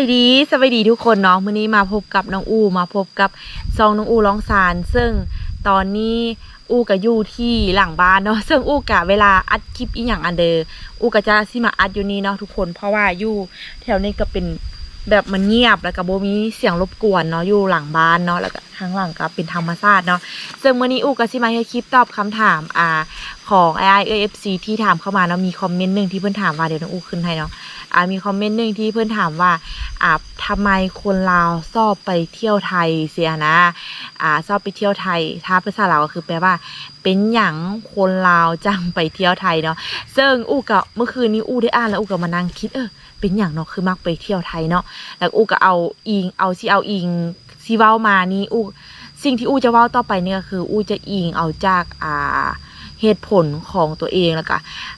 ายดีสวัสดีทุกคนเนาะมื้อนี้มาพบกับน้องอูมาพบกับซองน้องอูร้องสาร ซึ่งตอนนี้อูก็อยู่ที่หลังบ้านเนาะซึ่งอูกะเวลาอัดคลิปอีหยังอันเดอร์อูก็จะสิมาอัดอยู่นี่เนาะทุกคนเพราะว่ายู่แถวนี้ก็เป็นแบบมันเงียบแล้วก็บ่มีเสียงรบกวนเนาะอยู่หลังบ้านเนาะแล้วก็ทางหลังก็เป็นธรรมชาติเนาะซึ่งมื้อนี้อูก็สิมาให้คลิปตอบคำถามอ่าของ AI AFC ที่ถามเข้ามาเนาะมีคอมเมนต์หนึ่งที่เพิ่อนถามว่าเดี๋ยวน้องอูขึ้นให้เนาะ อ่ามีคอมเมนต์หนึ่งที่เพื่อนถามว่าอ่าทำไมคนลาวชอบไปเที่ยวไทยเสียนะอ่าชอบไปเที่ยวไทย ถ้าภาษาลาวก็คือแปลว่า เป็นหยังคนลาวจังไปเที่ยวไทยเนาะซึ่งอู้กับเมื่อคืนนี้อู้ได้อ่านแล้วอู้ก็มานั่งคิดเออเป็นอย่างเนาะคือมักไปเที่ยวไทยเนาะแล้วอู้ก็เอาอิงเอาที่เอาอิงที่เว้ามานี่อู้สิ่งที่อู้จะเว้าต่อไปเนี่ยคืออู้จะอิงเอาจากอ่าเหตุผลของตัวเองแล้วก็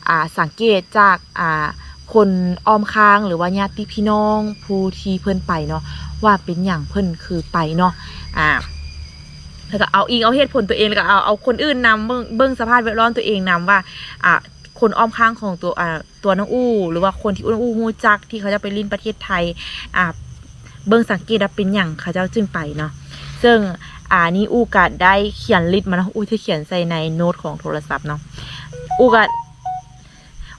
อ่าสังเกตจากอ่า คนอ้อมค้างหรือว่าญาติพี่น้องผู้ที่เพิ่นไปเนาะว่าเป็นอย่างเพิ่นคือไปเนาะอ่าแล้วก็เอาอิงเอาเหตุผลตัวเองแล้วก็เอาเอาคนอื่นนำเบิ่งเบิ่งสภาพแวดล้อมตัวเองนำว่าอ่าคนอ้อมข้างของตัวอ่าตัวน้องอู้ หรือว่าคนที่น้องอู้ฮู้จักที่เขาจะไปลินประเทศไทยอ่าเบิ่งสังเกตเป็นอย่างเขาเจ้าจึงไปเนาะซึ่งอ่านี่อู้ก็ได้เขียนลิสต์มาเนาะอู้จะเขียนใส่ในโน้ตของโทรศัพท์เนาะอู้ก็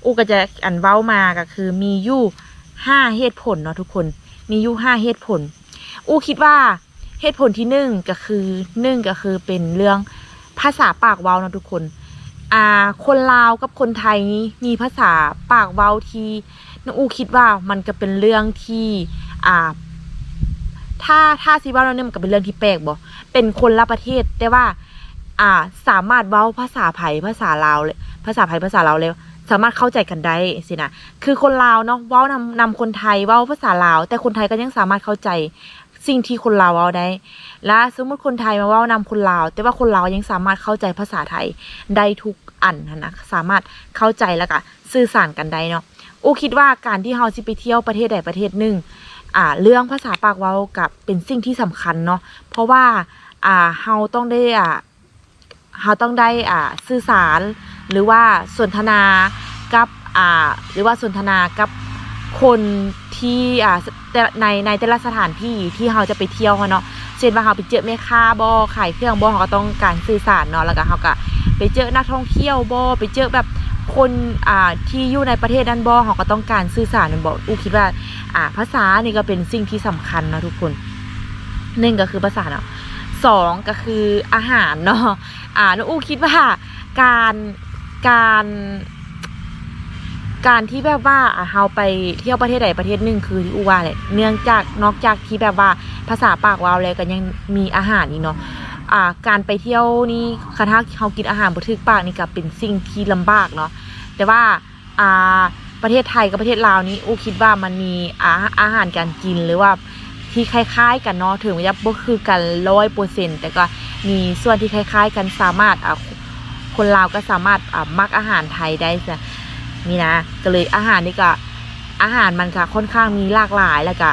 อูก็จะอันเว้ามาก็คือมีอยู่ห้าเหตุผลเนาะทุกคน มีอยู่ห้าเหตุผล อูคิดว่าเหตุผลที่หนึ่งก็คือหนึ่งก็คือเป็นเรื่องภาษาปากเว้าเนาะทุกคน อ่า คนลาวกับคนไทยนี้มีภาษาปากเว้าที่น้องอูคิดว่ามันก็เป็นเรื่องที่ อ่า ถ้าถ้าซีว้าแล้วเนี่ยมันก็เป็นเรื่องที่แปลกบ่เป็นคนละประเทศแต่ว่า อ่า สามารถเว้าภาษาไผภาษาลาวเลยภาษาไผภาษาลาวเลย สามารถเข้าใจกันได้สินะคือคนลาวเนาะเว้านำนำคนไทยเว้าภาษาลาว แต่คนไทยก็ยังสามารถเข้าใจสิ่งที่คนลาวเว้าได้ และสมมติคนไทยมาเว้านำคนลาว แต่ว่าคนลาวยังสามารถเข้าใจภาษาไทยได้ทุกอันนะนะสามารถเข้าใจแล้วก็สื่อสารกันได้เนาะอูคิดว่าการที่เฮาสิไปเที่ยวประเทศใดประเทศหนึ่งอ่าเรื่องภาษาปากเว้ากับเป็นสิ่งที่สำคัญเนาะเพราะว่าอ่าเฮาต้องได้อ่าเฮาต้องได้อ่าสื่อสาร หรือว่าสนทนากับอ่าหรือว่าสนทนากับคนที่อ่าในในแต่ละสถานที่ที่เราจะไปเที่ยวเนาะเช่นว่าเราไปเจอแม่ค้าบ่ขายเครื่องบ่เราก็ต้องการสื่อสารเนาะแล้วก็เราก็ไปเจอนักท่องเที่ยวบ่ไปเจอแบบคนอ่าที่อยู่ในประเทศนั้นบ่เราก็ต้องการสื่อสารนั่นบ่อูคิดว่าอ่าภาษานี่ก็เป็นสิ่งที่สำคัญนะทุกคนหนึ่งก็คือภาษาเนาะสองก็คืออาหารเนาะอ่าน้องอูคิดว่าการ การการที่แบบว่าเราไปเที่ยวประเทศใดประเทศหนึ่งคือที่อูวาเลยเนื่องจากนอกจากที่แบบว่าภาษาปากวาวแล้วก็ยังมีอาหารนี่เนาะอ่าการไปเที่ยวนี่คณะเขากินอาหารบ่ถึกปากนี่ก็เป็นสิ่งที่ลำบากเนาะแต่ว่าอ่าประเทศไทยกับประเทศลาวนี่อูคิดว่ามันมีอาอาหารการกินหรือว่าที่คล้ายๆ กันเนาะถึงจะบ่คือกันร้อยเปอร์เซ็นต์แต่ก็มีส่วนที่คล้าย ๆ กันสามารถอ่า คนลาวก็สามารถมักอาหารไทยได้จ้ะนี่นะ ก็เลยอาหารนี่ก็อาหารมันก็ค่อนข้างมีหลากหลายแล้วก็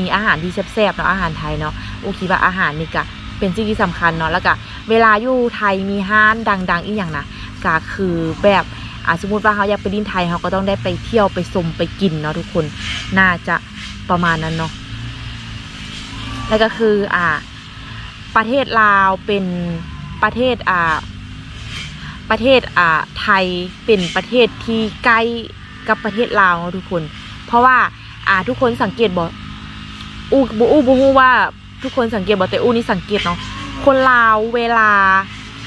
มีอาหารที่แซ่บๆเนาะอาหารไทยเนาะโอูคิดว่าอาหารนี่ก็เป็นสิ่งที่สำคัญเนาะแล้วก็เวลาอยู่ไทยมีห้านดัง ๆ อีกอย่างนะก็คือแบบอ่าสมมติว่าเขาอยากไปดินไทยเขาก็ต้องได้ไปเที่ยวไปชมไปกินเนาะทุกคนน่าจะประมาณนั้นเนาะแล้วก็คืออ่า ประเทศลาวเป็นประเทศอ่า ประเทศอ่าไทยเป็นประเทศที่ใกล้กับประเทศลาวเนาะทุกคน เพราะว่าอ่าทุกคนสังเกตบอกอูบูอูบูฮู้ว่าทุกคนสังเกตบอกแต่อูนี่สังเกตเนาะคนลาวเวลา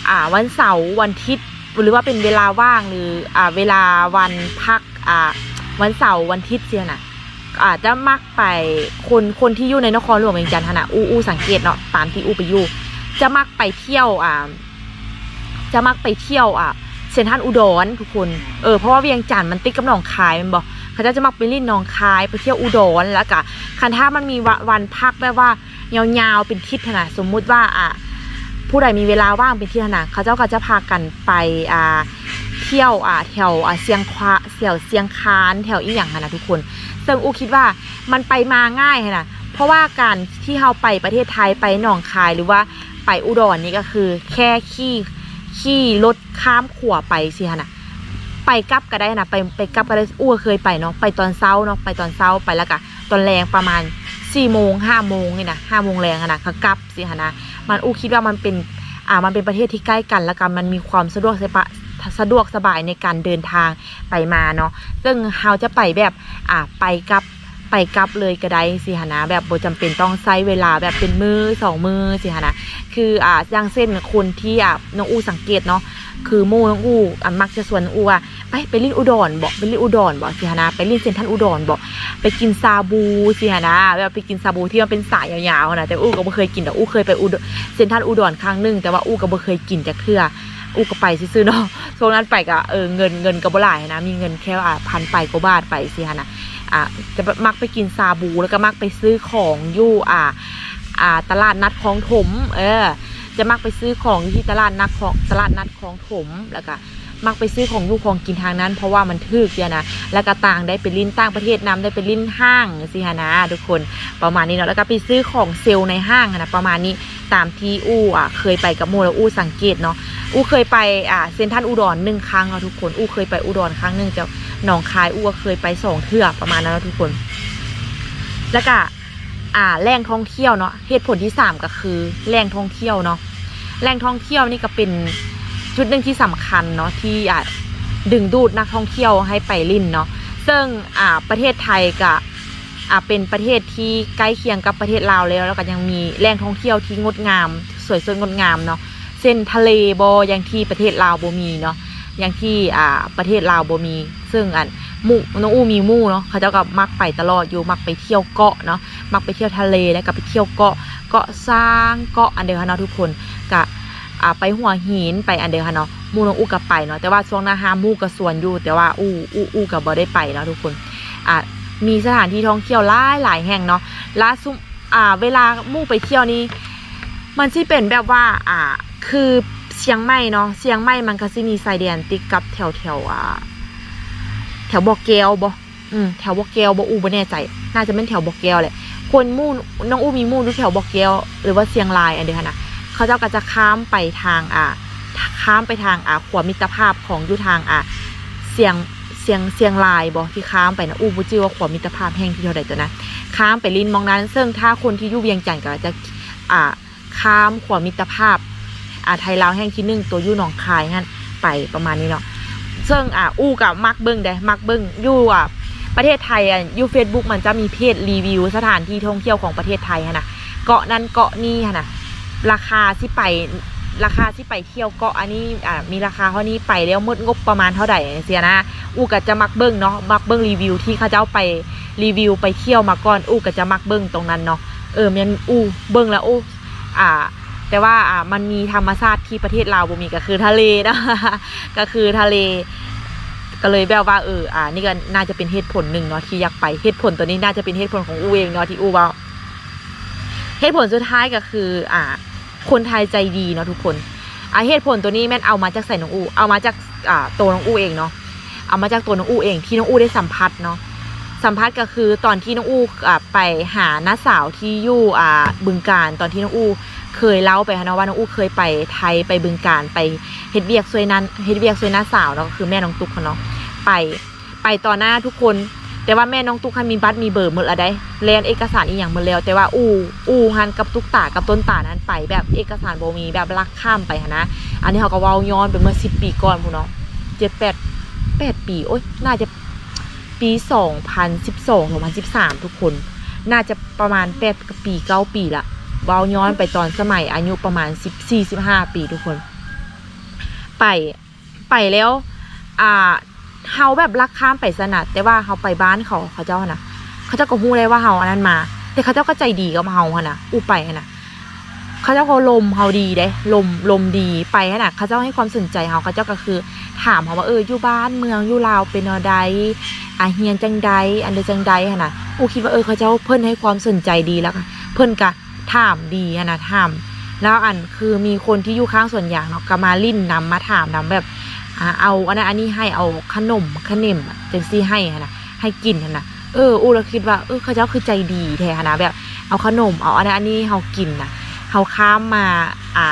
อ่าวันเสาร์วันอาทิตย์หรือว่าเป็นเวลาว่างหรืออ่าเวลาวันพักอ่าวันเสาร์วันอาทิตย์เสียน่ะอาจจะมักไปคนคนที่อยู่ในนครหลวงเวียงจันทร์หั่นนะอูอูสังเกตเนาะตามที่อูไปอยู่จะมักไปเที่ยวอ่า จะมักไปเที่ยวอะเซนทันอุดรทุกคนเออเพราะว่าเวียงจันทร์มันติดกับหนองคายมันบอกเขาจะจะมักไปลิ่นหนองคายไปเที่ยวอุดรแล้วก็คันถ้ามันมีว,วันพักแบบว่ายาวๆเป็นทิศขนาดสมมุติว่าอะผู้ใดมีเวลาว่างเป็นที่ขนาดเขาเจ้าก็จะพากันไปอ่าเที่ยวอ่าแถวอ่าเสียงควาเสี่ยวเสียงคานแถวอีหยังนะทุกคนซึ่งอูคิดว่ามันไปมาง่ายนะเพราะว่าการที่เราไปประเทศไทยไปหนองคายหรือว่าไปอุดรนี่ก็คือ แค่ขี่ ขี่รถข้ามขัวไปสิฮะนะไปกลับก็ได้นะไปไปกลับก็ได้อู้ก็เคยไปเนาะไปตอนเช้าเนาะไปตอนเช้าไปแล้วก็ตอนแรงประมาณสี่โมงห้าโมงนี่นะห้าโมงแรงนะเขากลับสิฮะนะมันอู้คิดว่ามันเป็นอ่ามันเป็นประเทศที่ใกล้กันแล้วกันมันมีความสะดวกสบายสะดวกสบายในการเดินทางไปมาเนาะซึ่งเราจะไปแบบอ่าไปกับ ไปกลับเลยก็ได้สิฮะนะแบบบ่จำเป็นต้องใช้เวลาแบบเป็นมือสองมือสิฮะนะคืออ่าย่างเส้นคนที่อะน้องอูสังเกตเนาะคือหมู่น้องอูอันมักจะส่วนอูอะไปไปลิ้นอุดรบอกไปลิ้นอุดรบอกสิฮะนะไปลิ้นเซนทันอุดรบอกไปกินซาบูสิฮะนะแบบไปกินซาบูที่มันเป็นสายยาวๆนะแต่อูก็บ่เคยกินแต่อูเคยไปอุดเซนทันอุดรครั้งหนึงแต่ว่าอูก็บ่เคยกินจากเทื่ออูก็ไปซื่อเนาะช่วงนั้นไปก็เออเงินเงินก็บ่หลายนะมีเงินแค่อะพันไปกว่าบาทไปสิฮะนะ อะจะมักไปกินซาบูแล้วก็มักไปซื้อของอยู่อ่าอ่าตลาดนัดคลองถม เออ จะมักไปซื้อของที่ตลาดนัดของตลาดนัดคลองถมแล้วก็มักไปซื้อของอยู่ของกินทางนั้น เพราะว่ามันถึกเนี่ยนะ แล้วก็ต่างได้ไปลิ้นต่างประเทศนำได้ไปลิ้นห้างสิฮะนะทุกคนประมาณนี้เนาะแล้วก็ไปซื้อของเซลล์ในห้างนะประมาณนี้ตามที่อู้อะเคยไปกับโมแล้วอู้สังเกตเนาะอู้เคยไปอ่าเซนทันอุดรหนึ่งครั้งเนาะทุกคนอู้เคยไปอุดรครั้งหนึ่งแต่ หนองคายอู้ก็เคยไปสองเทื่อประมาณนั้นนะทุกคน แล้วก็อ่าแหล่งท่องเที่ยวเนาะเหตุผลที่สามก็คือแหล่งท่องเที่ยวเนาะแหล่งท่องเที่ยวนี่ก็เป็นจุดหนึ่งที่สำคัญเนาะที่อ่าดึงดูดนักท่องเที่ยวให้ไปลินเนาะซึ่งอ่าประเทศไทยก็อ่าเป็นประเทศที่ใกล้เคียงกับประเทศลาวแล้ว แล้วก็ยังมีแหล่งท่องเที่ยวที่งดงาม สวยสดงดงามเนาะเส้นทะเลบออย่างที่ประเทศลาวบ่มีเนาะอย่างที่อ่าประเทศลาวบ่มี ซึ่งอันมู่น้องอู้มีมู่เนาะเขาเจ้าก็มักไปตลอดอยู่มักไปเที่ยวเกาะเนาะมักไปเที่ยวทะเลแล้วก็ไปเที่ยวเกาะเกาะสร้างเกาะอันเดียวกันเนาะทุกคนก็อ่าไปหัวหินไปอันเดียวกันเนาะมู่น้องอู้กับไปเนาะแต่ว่าช่วงหน้าห้ามมู่กับสวนอยู่ แต่ว่าอู้อู้อู้กับบ่ได้ไปเนาะทุกคนอ่ามีสถานที่ท่องเที่ยวหลายหลายแห่งเนาะล่าสุดอ่าเวลามู่ไปเที่ยวนี้มันที่เป็นแบบว่าอ่าคือเชียงใหม่เนาะเชียงใหม่มันก็สิมีชายแดนติดกับแถวแถวอ่า แถวบอกแก้วบ่อืมแถวบอกแก้วบ่อูบ่แน่ใจ น่าจะเป็นแถวบอกแก้วแหละ คนหมู่น้องอูมีหมู่อยู่แถวบอกแก้วหรือว่าเชียงรายอันเดียวกันนะเขาเจ้าก็จะข้ามไปทางอ่าข้ามไปทางอ่าขวามิตรภาพของอยู่ทางอ่าเสียงเสียงเสียงรายบ่ที่ข้ามไปนะอูบ่จื้อว่าขวามิตรภาพแห่งที่เท่าใดตัวนะข้ามไปลินมองนั้น ซึ่งถ้าคนที่อยู่เวียงจันทร์ก็จะอ่าข้ามขวามิตรภาพอ่าไทยลาวแห่งที่หนึ่งตัวอยู่หนองคายงั้นไปประมาณนี้เนาะ ซึ่งอ่าอู้กับมักเบิ้งได้มักเบิ้งอยู่อะประเทศไทยอะอยู่ Facebook มันจะมีเพจรีวิวสถานที่ท่องเที่ยวของประเทศไทยฮะนะเกาะนั้นเกาะนี้ฮะนะราคาที่ไปราคาที่ไปเที่ยวเกาะอันนี้อ่ามีราคาเท่านี้ไปแล้วมดงบประมาณเท่าไหร่เสียนะอู้ก็จะมักเบิ้งเนาะมักเบิ้งรีวิวที่เขาเจ้าไปรีวิวไปเที่ยวมาก่อนอู้ก็จะมักเบิ้งตรงนั้นเนาะเออมันอู้เบิ้งแล้วอู้อ่า แต่ว่าอ่ามันมีธรรมชาติที่ประเทศลาวบ่มีก็คือทะเลนะก็คือทะเลก็เลยแบบว่าเอออ่า นี่ก็น่าจะเป็นเหตุผลหนึ่งเนาะที่อยากไปเหตุผลตัวนี้น่าจะเป็นเหตุผลของอูเองเนาะที่อูว่าเหตุผลสุดท้ายก็คือ อ่า คนไทยใจดีเนาะทุกคนอ่าเหตุผลตัวนี้แม่นเอามาจากใส่น้องอูเอามาจากอ่าตัวน้องอูเองเนาะเอามาจากตัวน้องอูเองที่น้องอูได้สัมผัสเนาะสัมผัสก็คือตอนที่น้องอูอ่าไปหาน้าสาวที่อยู่อ่าบึงการตอนที่น้องอู เคยเล่าไปค่ะเนาะว่าน้องอู้เคยไปไทยไปบึงการไปเฮ็ดเวียกซวยนั้นเฮ็ดเวียกซวยน้าสาวเนาะก็คือแม่น้องตุ๊กเขาเนาะไปไปต่อหน้าทุกคน แต่ว่าแม่น้องตุ๊กคันมีบัตรมีเบอร์หมดแล้วได้แลนเอกสารอีหยังหมดแล้ว แต่ว่าอู้อู้หันกับตุ๊กตากับต้นตานั้นไป แบบเอกสารโบมีแบบลักข้ามไปนะ อันนี้เขาก็ว้าย้อนไปเมื่อ10ปีก่อนพูนเนาะ7 8 8ปีโอ๊ยน่าจะปี2012 2013ทุกคน น่าจะประมาณ8กับปี9ปีละ ว้าย้อนไปตอนสมัยอายุประมาณสิบสี่สิบห้าปีทุกคน ไปไปแล้ว อ่าเฮาแบบลักข้ามไปสนัดแต่ว่าเฮาไปบ้านเขาเขาเจ้านะเขาเจ้าก็ฮู้เลยว่าเฮาอันนั้นมา แต่เขาเจ้าก็ใจดีกับเฮาหนนะอู้ไปนะเขาเจ้าเขาลมเฮาดีเด้ลมลมดีไปนนะเขาเจ้าให้ความสนใจเฮาเขาเจ้าก็คือ ถามเฮาว่าเอออยู่บ้านเมืองอยู่ลาวเป็นแนวใดอาเฮียนจังใดอันเดจังใดหั้นนะอู้คิดว่าเออเขาเจ้าเพิ่นให้ความสนใจดีแล้วค่ะเพิ่นก็ ถามดีนะถามแล้วอันคือมีคนที่อยู่ข้างส่วนอย่างเนาะก็มาลิ้นนำมาถามนำแบบเอาอันนั้นอันนี้ให้เอาขนมขนมอะจังซี่ให้นะให้กินนะเอออูเราคิดว่าเออเขาเจ้าคือใจดีแท้นะแบบเอาขนมเอาอันนั้นอันนี้เฮากินนะเฮาข้ามมาอ่า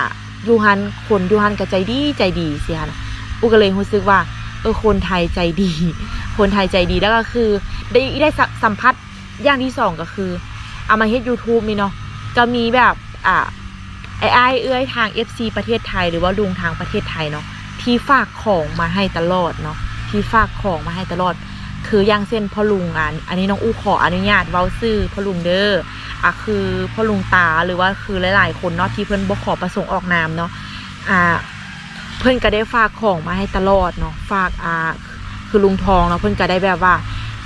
ยูฮันคนยูฮันก็ใจดีใจดีสิฮะนะอูก็เลยรู้สึกว่าเออคนไทยใจดี คนไทยใจดีแล้วก็คือได้ได้สัมผัสอย่างที่สองก็คือ เอามาเฮ็ด YouTube นี่เนาะ จะมีแบบอ่าไอ้ไอ้เอื้อยทาง FC ประเทศไทย หรือว่าลุงทางประเทศไทยเนาะที่ฝากของมาให้ตลอดเนาะที่ฝากของมาให้ตลอด คืออย่างเส้นพ่อลุงอะอันนี้น้องอู้ขออนุญาตเว้าซื่อพ่อลุงเด้ออะคือพ่อลุงตาหรือว่าคือหลายๆ คนเนาะที่เพิ่อนบ่ขอประสงค์ออกนามเนาะอ่าเพิ่อนก็ได้ฝากของมาให้ตลอดเนาะฝากอ่าคือลุงทองเนาะเพิ่อนก็ได้แบบว่า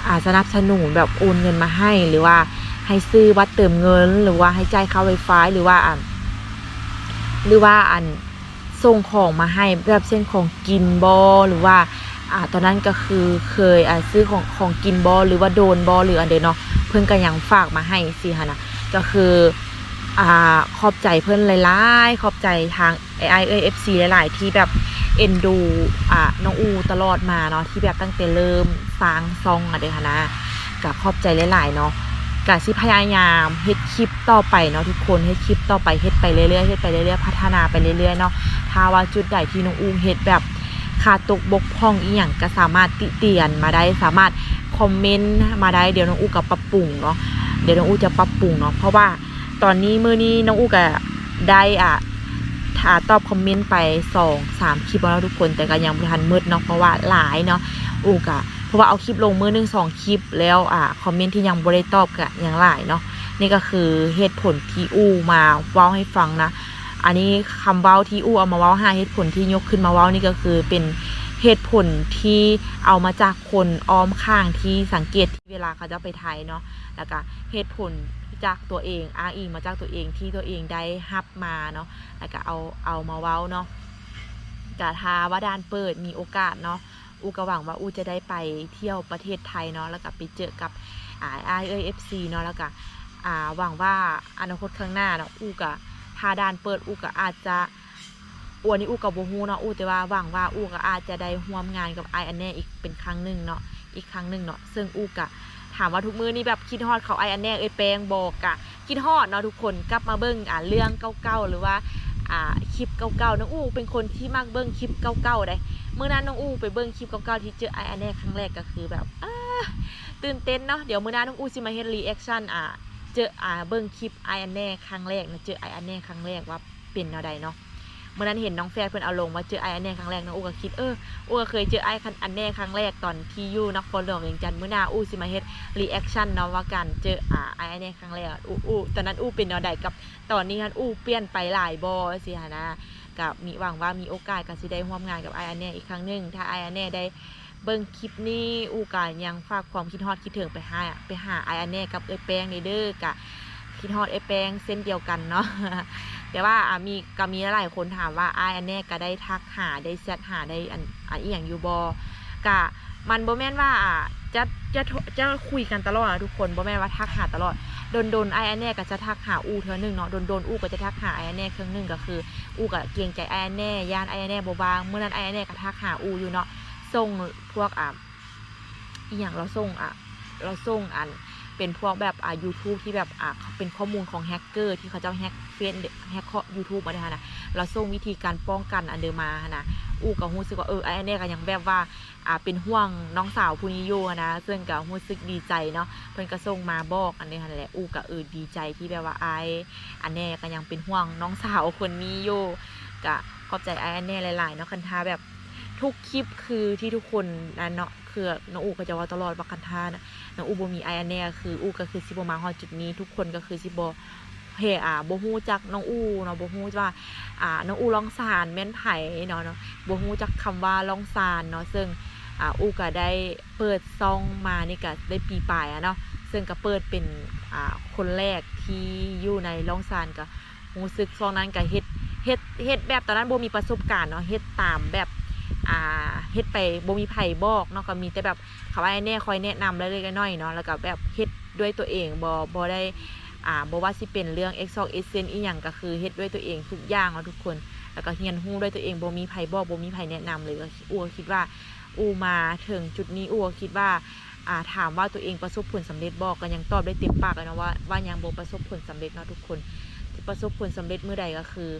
อ่าสนับสนุนแบบโอนเงินมาให้หรือว่า ให้ซื้อบัตรเติมเงิน หรือว่าให้จ่ายค่าไวไฟหรือว่าอ่าหรือว่าอันส่งของมาให้แบบเช่นของกินบอหรือว่าอ่าตอนนั้นก็คือเคยอ่าซื้อของของกินบอหรือว่าโดนบอหรืออันเดอเนาะเพิ่นก็ยังฝากมาให้สิฮะนะก็คืออ่าขอบใจเพิ่นหลายๆขอบใจทาง AI เอ้ย FC หลาย ๆ ที่แบบเอ็นดูอ่าน้องอูตลอดมาเนาะที่แบบตั้งแต่เริ่มสร้างซองอะเด้อค่ะนะก็ขอบใจหลายๆเนาะ ก็สิพยายามเฮ็ดคลิปต่อไปเนาะทุกคนเฮ็ดคลิปต่อไปเฮ็ดไปเรื่อยๆเฮ็ดไปเรื่อยๆพัฒนาไปเรื่อยๆเนาะถ้าว่าจุดใดที่น้องอูเฮ็ดแบบขาดตกบกพร่องอีหยังก็สามารถติเตียนมาได้สามารถคอมเมนต์มาได้เดี๋ยวน้องอูก็ปรับปรุงเนาะเดี๋ยวน้องอูจะปรับปรุงเนาะเพราะว่าตอนนี้มื้อนี้น้องอูก็ได้อะ ถ้าตอบคอมเมนต์ไปสองสามคลิปแล้วทุกคนแต่ก็ยังบ่ทันมืดเนาะเพราะว่าหลายเนาะอูกะเพราะว่าเอาคลิปลงมือหนึ่งสองคลิปแล้วอ่าคอมเมนต์ที่ยังบ่ได้ตอบกะยังหลายเนาะนี่ก็คือเหตุผลที่อูมาเว้าให้ฟังนะ อันนี้คำเว้าที่อูเอามาเว้าหาเหตุผลที่ยกขึ้นมาเว้านี่ก็คือเป็นเหตุผลที่เอามาจากคนอ้อมข้างที่สังเกตที่เวลาเขาจะไปไทยเนาะแล้วก็เหตุผล จากตัวเอง อ้างอิงมาจากตัวเองที่ตัวเองได้รับมาเนาะแล้วก็เอาเอามาเว้าเนาะกะทาว่าด้านเปิดมีโอกาสเนาะอูก็หวังว่าอูจะได้ไปเที่ยวประเทศไทยเนาะแล้วก็ไปเจอกับไอเอเอฟซีเนาะแล้วก็หวังว่าอนาคตข้างหน้าเนาะอูก็ถ้าด้านเปิดอูก็อาจจะอวนนี้อูกับโบฮูเนาะอูแต่ว่าหวังว่าอูก็อาจจะได้ร่วมงานกับไออันแน่อีกเป็นครั้งหนึ่งเนาะอีกครั้งหนึ่งเนาะซึ่งอูกะ ถามว่าทุกมือนี่แบบคิดฮอดเขาไออันแน่เอยแปลงบอกกะคิดฮอดเนาะทุกคนกลับมาเบิ่งอ่าเรื่องเก่าๆหรือว่าอ่าคลิปเก่าๆน้องอู้เป็นคนที่มักเบิ้งคลิปเก่าๆได้เมื่อนั้นน้องอู้ไปเบิ้งคลิปเก่าๆที่เจอไออันแน่ครั้งแรกก็คือแบบตื่นเต้นเนาะเดี๋ยวมื่อนั้นน้องอู้สิมาเฮ็ดรีแอคชั่นอ่าเจออ่าเบิ้งคลิปไออันแน่ครั้งแรกนะเจอไออันแน่ครั้งแรกว่าเป็นแนวใดเนาะ เมื่อนั้นเห็นน้องแฟนเพิ่อนเอาลงว่าเจอไอ้อันแน่ครั้งแรกน้องอูก็คิดเอออูก็เคยเจอไอ้อันแน่ครั้งแรกตอนที่ยู่นครหลวงเวียงจันทน์มื้อน้าอู้สิมาเฮ็ดรีแอคชั่นเนาะว่าการเจออ่าไอ้อันแน่ครั้งแรกอูอู้ตอนนั้นอูเป็นแนวใดกับตอนนี้ฮันอูเปลี่ยนไปหลายบอสิฮะนะกับมีหวังว่ามีโอกาสก็สิได้ร่วมงานกับไอ้อันเน่อีกครั้งหนึ่งถ้าไอ้อันเน่ได้เบิ่งคลิปนี้อูกายังฝากความคิดฮอดคิดถึงไปหาไปหาไออันเน่กับเอ้แป้งเด้อกะคิดฮอดเอ้แป้งเส้นเดียวกันเนาะ แต่ว่าอะมีก็มีหลายคนถามว่าไออันเน่ก็ได้ทักหาได้แชทหาได้อันอันอีหยังอยู่บอกะมันบ่แม่นว่าอะจะจะจะคุยกันตลอดทุกคนบ่แม่นว่าทักหาตลอดโดนโดนไออันแน่ก็จะทักหาอูเธอหนึ่งเนาะโดนโดนอูก็จะทักหาไออันแน่เครื่องหนึ่งก็คืออูก็เกรงใจไออันแน่ย่านไออันแน่บบางเมื่อนั้นไออันแน่ก็ทักหาอูอยู่เนาะส่งพวกอะอีหยังเราส่งอะเราส่งอัน เป็นพวกแบบอะ YouTube ที่แบบอ่าเป็นข้อมูลของแฮกเกอร์ที่เขาจะแฮกเฟซแฮกยูทูบมาได้นะเราส่งวิธีการป้องกันอันเดอมานะอูก็รู้สึกว่าเออไออันแน่ก็ยังแบบว่าอ่าเป็นห่วงน้องสาวผู้นี้อยู่นะซึ่งก็รู้สึกดีใจเนาะเพิ่นก็ส่งมาบอกอันนี้หั่นแหละอู้ก็เออดีใจที่แบบว่าไอายอันแน่ก็ยังเป็นห่วงน้องสาวคนนี้อยู่ก็ขอบใจไอายอันแน่หลายๆเนาะคันทาแบบ ทุกคลิปคือที่ทุกคนนั่นเนาะคือน้องอูก็จะว่าตลอดว่าคันท่านะน้องอูบ่มีไออันแน่คืออูก็คือสิบ่มาฮอดจุดนี้ ทุกคนก็คือสิบ่เฮอ่าบ่ฮู้จักน้องอูเนาะบ่ฮู้ว่าอ่าน้องอูร้องสารแม่นไผเนาะเนาะบ่ฮู้จักคำว่าร้องสารเนาะซึ่งอ่าอูก็ได้เปิดซองมานี่ก็ได้ปีปลายอะเนาะซึ่งก็เปิดเป็นอ่าคนแรกที่อยู่ในล่องซานก็รู้สึกซองนั้นก็เฮ็ดเฮ็ดเฮ็ดแบบตอนนั้นบ่มีประสบการณ์เนาะเฮ็ดตามแบบ อ่าเฮ็ดไปบ่มีไผบอกเนาะก็มีแต่แบบเขาว่าแน่คอยแนะนำเล็กๆน้อยๆเนาะแล้วก็แบบเฮ็ดด้วยตัวเองบ่บ่ได้อ่าบ่ว่าสิเป็นเรื่อง e x o e s s e n อีหยังก็คือเฮ็ดด้วยตัวเองทุกอย่างเนาะทุกคน แล้วก็เรียนรู้ด้วยตัวเองบ่มีไผบอกบ่มีไผแนะนำเลยก็อูก็คิดว่าอูมาถึงจุดนี้อูก็คิดว่าอ่าถามว่าตัวเองประสบผลสำเร็จบอกก็ยังตอบได้เต็มปากเลยนะว่าว่ายังบ่ประสบผลสำเร็จเนาะทุกคนประสบผลสำเร็จมือใดก็คือ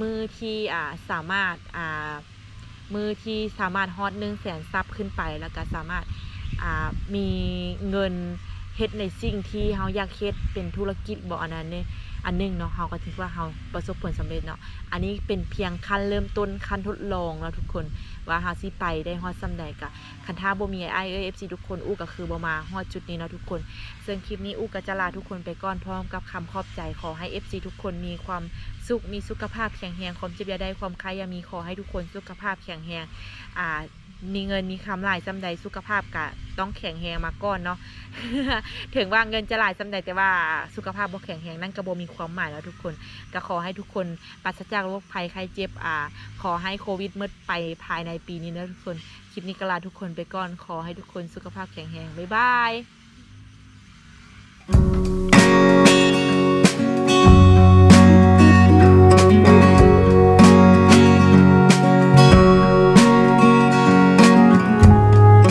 มือที่อ่าสามารถอ่า มือที่สามารถฮอตหนึ่งแสนซับขึ้นไป แล้วก็สามารถมีเงินเฮ็ดในสิ่งที่เฮาอยากเฮ็ดเป็นธุรกิจบ่อันนั้นเนี่ย อันหนึงเนาะเฮาก็ถือว่าเฮาประสบผลสำเร็จเนาะอันนี้เป็นเพียงขั้นเริ่มต้นขั้นทดลองแล้วทุกคนว่าเฮาสิไปได้ฮอดซำใดก็คันถ้าบ่มีไอเอ้ย FC ทุกคนอู้ก็คือบ่มาฮอดจุดนี้เนาะทุกคน ซึ่งคลิปนี้อู้ก็จะลาทุกคนไปก่อนพร้อมกับคำขอบใจขอให้ FC ทุกคนมีความสุขมีสุขภาพแข็งแรงความเจ็บอย่าได้ความใครอย่ามีขอให้ทุกคนสุขภาพแข็งแรงอ่า มีเงินมีคำหลายจำใดสุขภาพกะต้องแข็งแรงมาก่อนเนาะ ถึงว่าเงินจะหลายจำใดแต่ว่าสุขภาพบ่แข็งแรงนั่นกระโบมีความหมายแล้วทุกคนก็ขอให้ทุกคนปราศจากโรคภัยไข้เจ็บอ่า ขอให้โควิดเมดไปภายในปีนี้นะทุกคน คลิปนี้ก็ลาทุกคนไปก่อน ขอให้ทุกคนสุขภาพแข็งแรงบ๊ายบาย